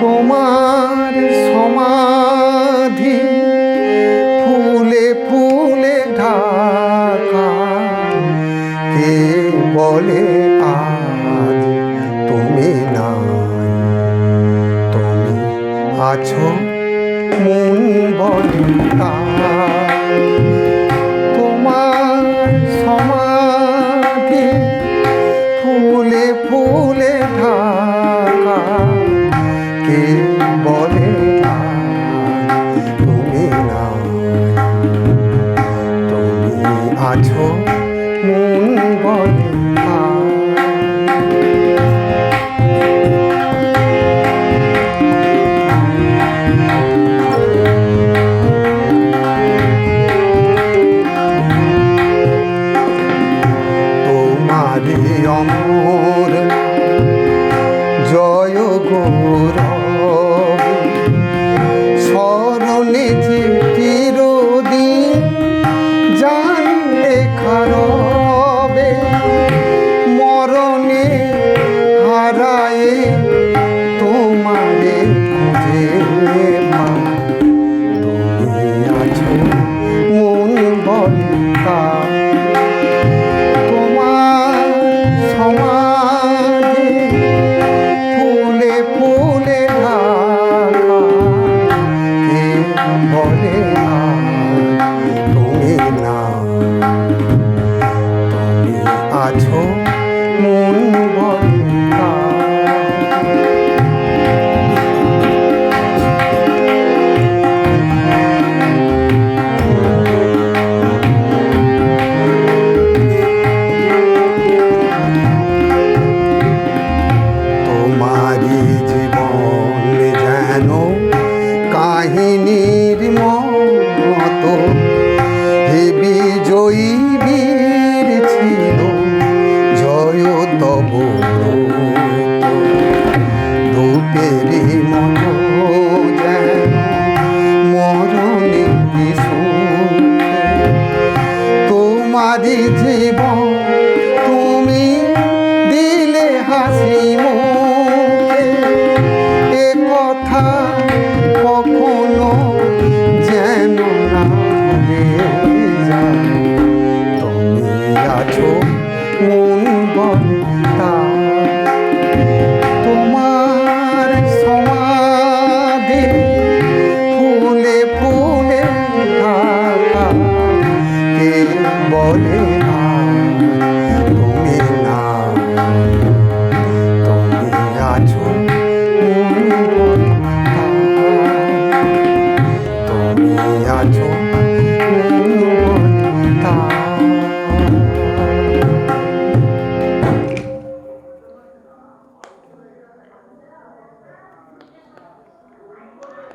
তোমার সমাধি ফুলে ফুলে ঢাকা। কে বলে আজ তুমি নাই? তুমি আছো মন বলে কে বলে আজ তুমি না তুমি আছো তাই। অমর স্মরণে যে চিরদিন জানলে খারবে। মরণে হারায়ে তোমারে খুঁজে মা। তুমি আছো মন বলতা বলে কাহিনীর মতো। হে বিজয়ী বীর ছিল, জয় তব ধূপেরি মতো মরণে জীবন তুমি দিলে হাসি মুখে। জীবনে তোমার সমাধি ফুলে ফুলে থাকা কেউ বলে